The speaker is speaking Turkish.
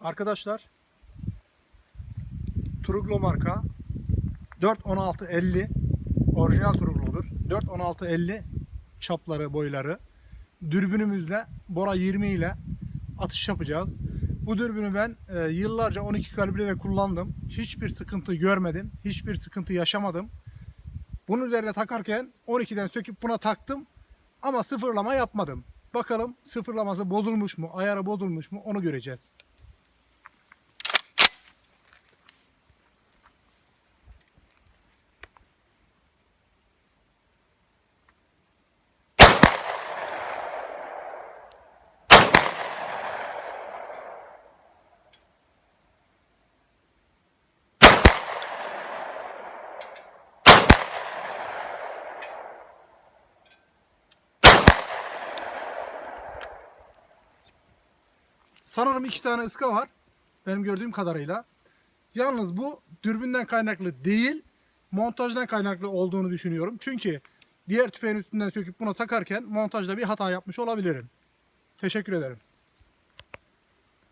Arkadaşlar Truglo marka 41650 orijinal Truglo'dur. 41650 çapları boyları. Dürbünümüzle Bora 20 ile atış yapacağız. Bu dürbünü ben e, yıllarca 12 kalibrede kullandım. Hiçbir sıkıntı görmedim. Hiçbir sıkıntı yaşamadım. Bunun üzerine takarken 12'den söküp buna taktım. Ama sıfırlama yapmadım. Bakalım sıfırlaması bozulmuş mu, ayarı bozulmuş mu onu göreceğiz. Sanırım iki tane ıska var. Benim gördüğüm kadarıyla. Yalnız bu dürbünden kaynaklı değil, montajdan kaynaklı olduğunu düşünüyorum. Çünkü diğer tüfeğin üstünden söküp buna takarken montajda bir hata yapmış olabilirim. Teşekkür ederim.